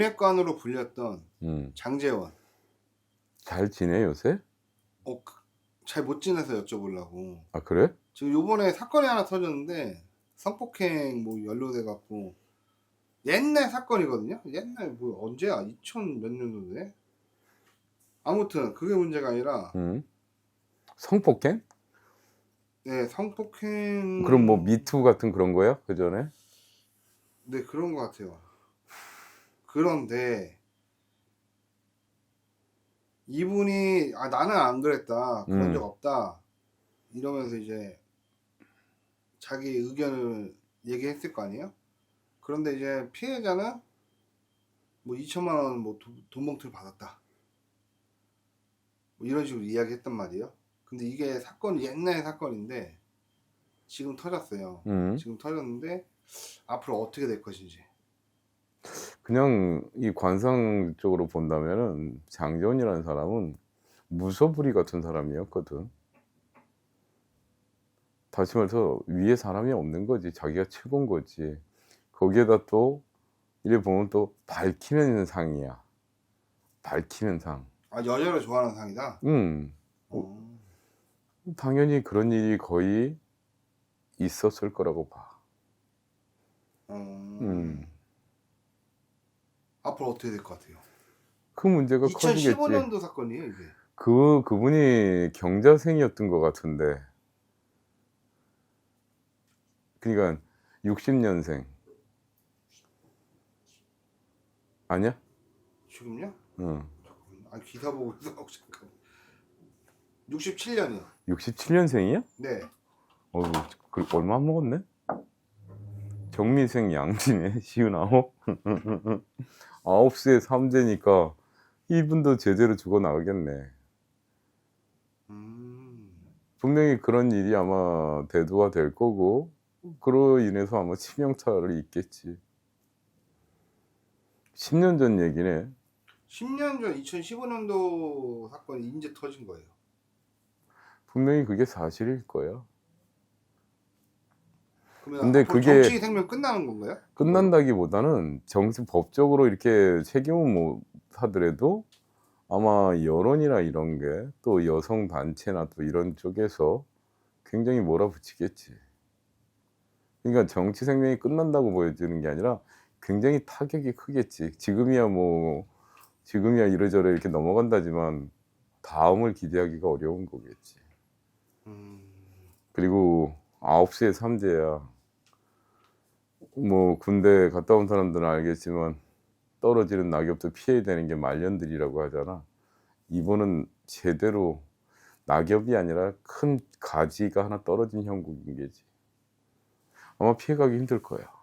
윤핵관으로 불렸던 음. 장재원. 잘 지내 요새? 어, 잘 못 지내서 여쭤보려고. 아 그래? 지금 요번에 사건이 하나 터졌는데 성폭행 뭐 연루돼 갖고 옛날 사건이거든요. 옛날 뭐 언제야? 2000 몇 년도인데? 아무튼 그게 문제가 아니라 음. 성폭행? 네, 성폭행 그럼 뭐 미투 같은 그런 거야? 그 전에? 네, 그런 것 같아요. 그런데 이분이 아 나는 안 그랬다. 그런 음. 적 없다. 이러면서 이제 자기 의견을 얘기했을 거 아니에요? 그런데 이제 피해자는 뭐 2천만 원뭐 돈 봉투를 받았다. 뭐 이런 식으로 이야기했단 말이에요. 근데 이게 사건이 옛날 사건인데 지금 터졌어요. 음. 지금 터졌는데 앞으로 어떻게 될 것인지. 그냥 이 관상적으로 본다면은 장재원이라는 사람은 무소불위 같은 사람이었거든. 다시 말해서 위에 사람이 없는 거지. 자기가 최고인 거지. 거기에다 또 이래 보면 또 밝히는 상이야. 밝히는 상. 아 여자를 좋아하는 상이다. 음. 어. 당연히 그런 일이 거의 있었을 거라고 봐. 어. 음. 앞으로 어떻게 될 것 같아요? 그 문제가 커지겠지. 2015년도 사건이에요 이게. 그 그분이 경자생이었던 것 같은데. 그러니까 60년생. 아니야? 지금요? 응. 아 기사 보고 있어. 잠깐. 67년이요. 67년생이야? 네. 어, 그 얼마 안 먹었네? 정미생 양진에 시은 아홉. 아홉 수에 삼재니까 이분도 제대로 죽어 나가겠네. 음. 분명히 그런 일이 아마 대두가 될 거고 그로 인해서 아마 치명타를 입겠지. 10년 전 얘기네. 10년 전 2015년도 사건이 이제 터진 거예요. 분명히 그게 사실일 거야. 근데 그게- 정치 생명 끝나는 건가요? 끝난다기보다는 정식 법적으로 이렇게 책임을 못 하더라도 아마 여론이나 이런 게 또 여성 단체나 또 이런 쪽에서 굉장히 몰아붙이겠지. 그러니까 정치 생명이 끝난다고 보여지는 게 아니라 굉장히 타격이 크겠지. 지금이야 뭐 지금이야 이래저래 이렇게 넘어간다지만 다음을 기대하기가 어려운 거겠지. 음. 그리고 9시에 삼재야. 뭐 군대 갔다 온 사람들은 알겠지만 떨어지는 낙엽도 피해야 되는 게 말년들이라고 하잖아. 이번은 제대로 낙엽이 아니라 큰 가지가 하나 떨어진 형국인 게지. 아마 피해가기 힘들 거야.